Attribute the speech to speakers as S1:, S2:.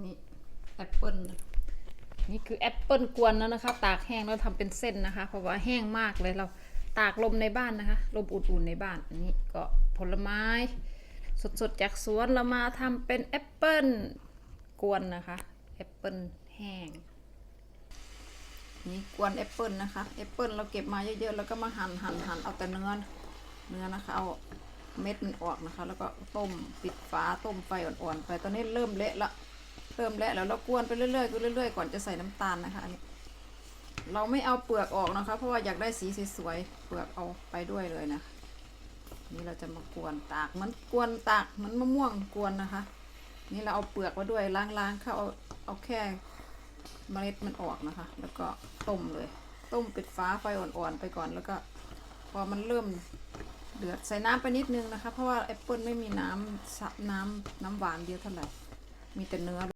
S1: นี่แอปเปิลนี่คือแอปเปิลกวนแล้วนะคะ ตากแห้งแล้วทำเป็นเส้นนะคะ เพราะว่าแห้งมากเลยเราตากลมในบ้านนะคะ ลมอุ่นๆในบ้านอันนี้ก็ผลไม้ สดๆจากสวนเรามาทำเป็นแอปเปิลกวนนะคะแอปเปิลแห้งนี่กวนแอปเปิลนะคะแอปเปิลเราเก็บมาเยอะๆแล้วก็มาหั่นหั่นหั่นเอาแต่เนื้อเนื้อนะคะเอาเม็ดมันออกนะคะ แล้วก็ต้มปิดฝาต้มไฟอ่อนๆไปตอนนี้เริ่มเละละ เริ่มเละแล้วเรากวนไปเรื่อยๆกวนเรื่อยๆก่อนจะใส่น้ำตาลนะคะอันนี้เราไม่เอาเปลือกออกนะคะ เพราะว่าอยากได้สีสวยๆเปลือกเอาไปด้วยเลยนะนี่เราจะมากวนตากเหมันกวนตากเหมันมะม่วงกวนนะคะ นี่เราเอาเปลือกมาด้วยล้างๆเข้าเอาเอาแค่เมล็ดมันออกนะคะ แล้วก็ต้มเลย ต้มปิดฟ้าไฟอ่อนๆไปก่อนแล้วก็พอมันเริ่มเดือดใส่น้ำไปนิดนึงนะคะ เพราะว่าแอปเปิลไม่มีน้ำน้ำน้ำหวานเยอะเท่าไหร่มีแต่เนื้อ